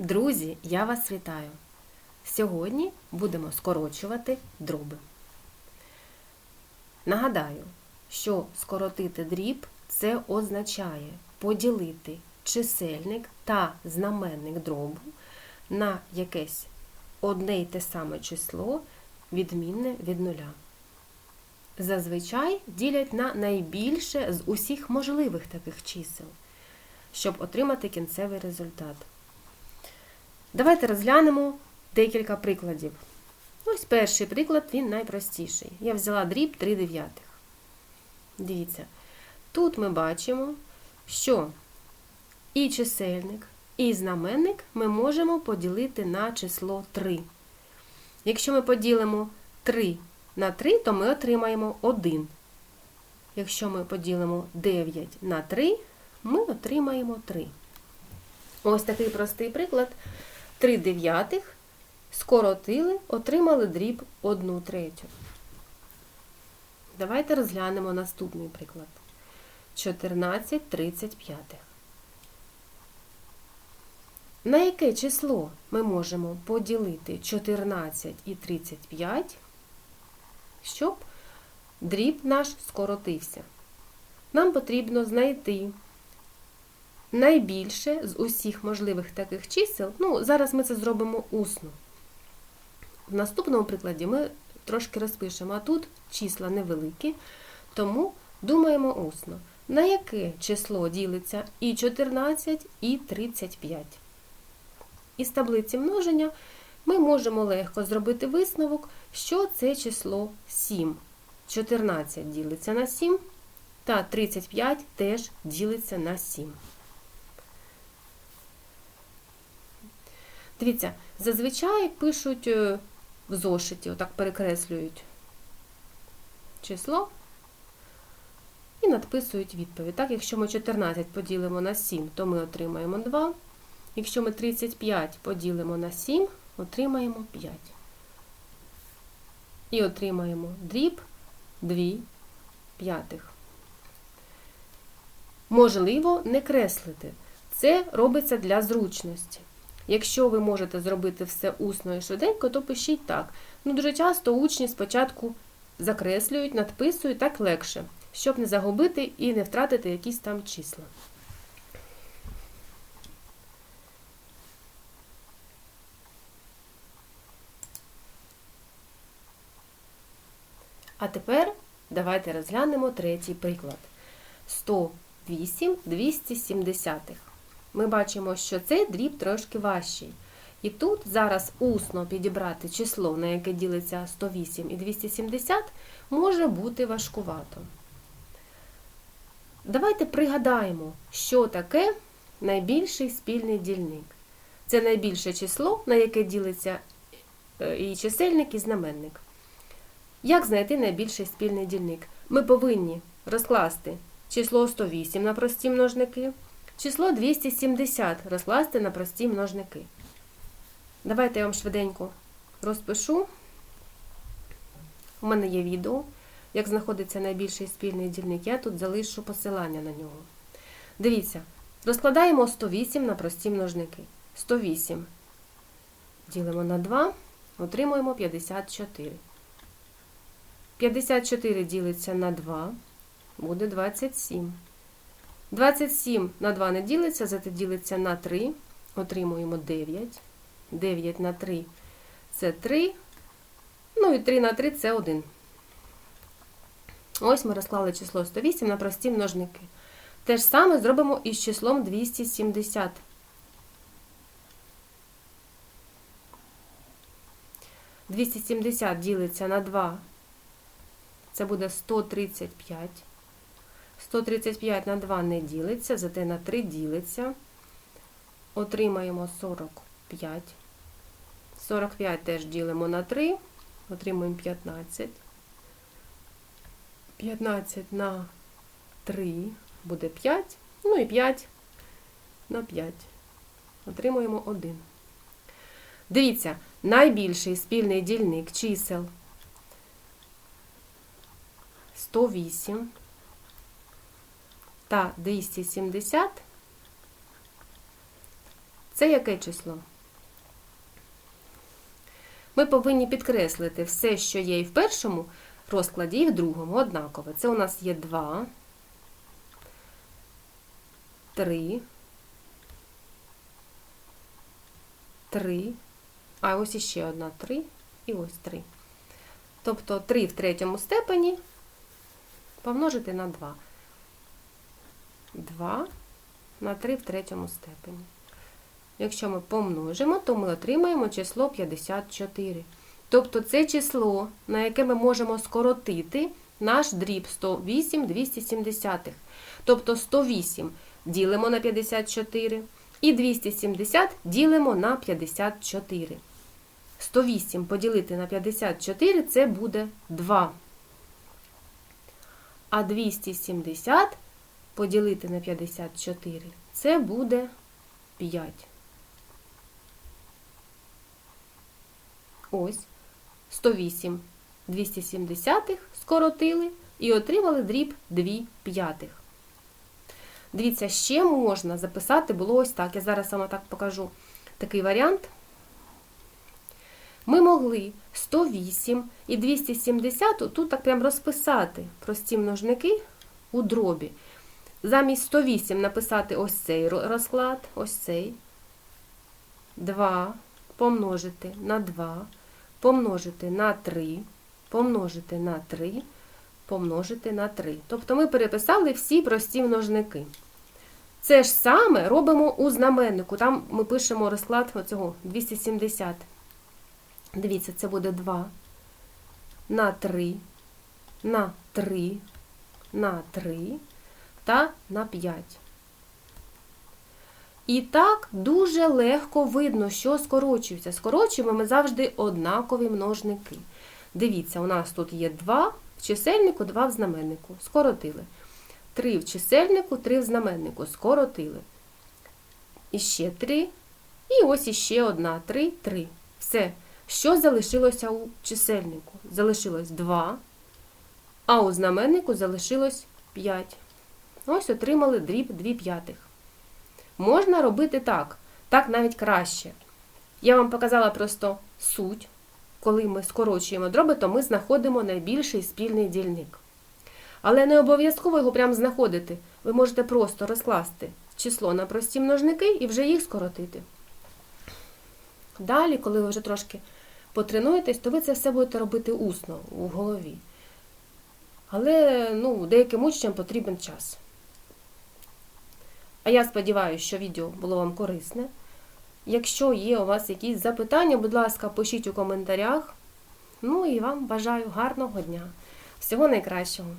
Друзі, я вас вітаю! Сьогодні будемо скорочувати дроби. Нагадаю, що скоротити дріб це означає поділити чисельник та знаменник дробу на якесь одне й те саме число, відмінне від нуля. Зазвичай ділять на найбільше з усіх можливих таких чисел, щоб отримати кінцевий результат. Давайте розглянемо декілька прикладів. Ось перший приклад, він найпростіший. Я взяла дріб 3 дев'ятих. Дивіться, тут ми бачимо, що і чисельник, і знаменник ми можемо поділити на число 3. Якщо ми поділимо 3 на 3, то ми отримаємо 1. Якщо ми поділимо 9 на 3, ми отримаємо 3. Ось такий простий приклад. 3 дев'ятих скоротили, отримали дріб 1 третю. Давайте розглянемо наступний приклад. 14 35. На яке число ми можемо поділити 14 і 35, щоб дріб наш скоротився? Нам потрібно знайти найбільше з усіх можливих таких чисел, ну, зараз ми це зробимо усно. В наступному прикладі ми трошки розпишемо, а тут числа невеликі, тому думаємо усно. На яке число ділиться і 14, і 35? Із таблиці множення ми можемо легко зробити висновок, що це число 7. 14 ділиться на 7, та 35 теж ділиться на 7. Дивіться, зазвичай пишуть е, в зошиті, отак перекреслюють число і надписують відповідь. Так, якщо ми 14 поділимо на 7, то ми отримаємо 2. Якщо ми 35 поділимо на 7, отримаємо 5. І отримаємо дріб 2 п'ятих. Можливо, не креслити. Це робиться для зручності. Якщо ви можете зробити все усно і швиденько, то пишіть так. Ну, Дуже часто учні спочатку закреслюють, надписують так легше, щоб не загубити і не втратити якісь там числа. А тепер давайте розглянемо третій приклад. 108 270 ми бачимо, що цей дріб трошки важчий. І тут зараз усно підібрати число, на яке ділиться 108 і 270, може бути важкувато. Давайте пригадаємо, що таке найбільший спільний дільник. Це найбільше число, на яке ділиться е, і чисельник, і знаменник. Як знайти найбільший спільний дільник? Ми повинні розкласти число 108 на прості множники. Число 270 розкласти на прості множники. Давайте я вам швиденько розпишу. У мене є відео, як знаходиться найбільший спільний дільник. Я тут залишу посилання на нього. Дивіться, розкладаємо 108 на прості множники. 108 ділимо на 2, отримуємо 54. 54 ділиться на 2, буде 27. 27 на 2 не ділиться, зате ділиться на 3. Отримуємо 9. 9 на 3 це 3. Ну і 3 на 3 це 1. Ось ми розклали число 108 на прості множники. Те ж саме зробимо із числом 270. Двісті сімдесят ділиться на 2. Це буде 135. 135 на 2 не ділиться, зате на 3 ділиться. Отримаємо 45. 45 теж ділимо на 3, отримуємо 15. 15 на 3 буде 5. Ну і 5 на 5. Отримуємо 1. Дивіться, найбільший спільний дільник чисел 108 та 270 це яке число? Ми повинні підкреслити все, що є і в першому розкладі, і в другому однакове. Це у нас є 2, 3, 3, а ось іще одна 3 і ось 3. Тобто 3 в третьому степені помножити на 2. 2 на 3 в третьому степені. Якщо ми помножимо, то ми отримаємо число 54. Тобто це число, на яке ми можемо скоротити наш дріб 108 270. Тобто 108 ділимо на 54 і 270 ділимо на 54. 108 поділити на 54 це буде 2. А 270 поділити на 54 це буде 5. Ось 108 270 скоротили і отримали дріб 2 п'ятих. Дивіться, ще можна записати було ось так. Я зараз саме так покажу такий варіант. Ми могли 108 і 270 тут так прям розписати прості множники у дробі. Замість 108 написати ось цей розклад, ось цей. 2 помножити на 2, помножити на 3, помножити на 3, помножити на 3. Тобто ми переписали всі прості множники. Це ж саме робимо у знаменнику. Там ми пишемо розклад оцього 270. Дивіться, це буде 2 на 3, на 3, на 3 та на 5. І так дуже легко видно, що скорочується. Скорочуємо ми завжди однакові множники. Дивіться, у нас тут є 2 в чисельнику, 2 в знаменнику. Скоротили. 3 в чисельнику, 3 в знаменнику. Скоротили. І ще 3. І ось іще одна. 3, 3. Все. Що залишилося у чисельнику? Залишилось 2, а у знаменнику залишилось 5. Ось отримали дріб 2 п'ятих. Можна робити так, так навіть краще. Я вам показала просто суть. Коли ми скорочуємо дроби, то ми знаходимо найбільший спільний дільник. Але не обов'язково його прямо знаходити. Ви можете просто розкласти число на прості множники і вже їх скоротити. Далі, коли ви вже трошки потренуєтесь, то ви це все будете робити усно у голові. Але ну, деяким учням потрібен час. А я сподіваюся, що відео було вам корисне. Якщо є у вас якісь запитання, будь ласка, пишіть у коментарях. Ну і вам бажаю гарного дня. Всього найкращого!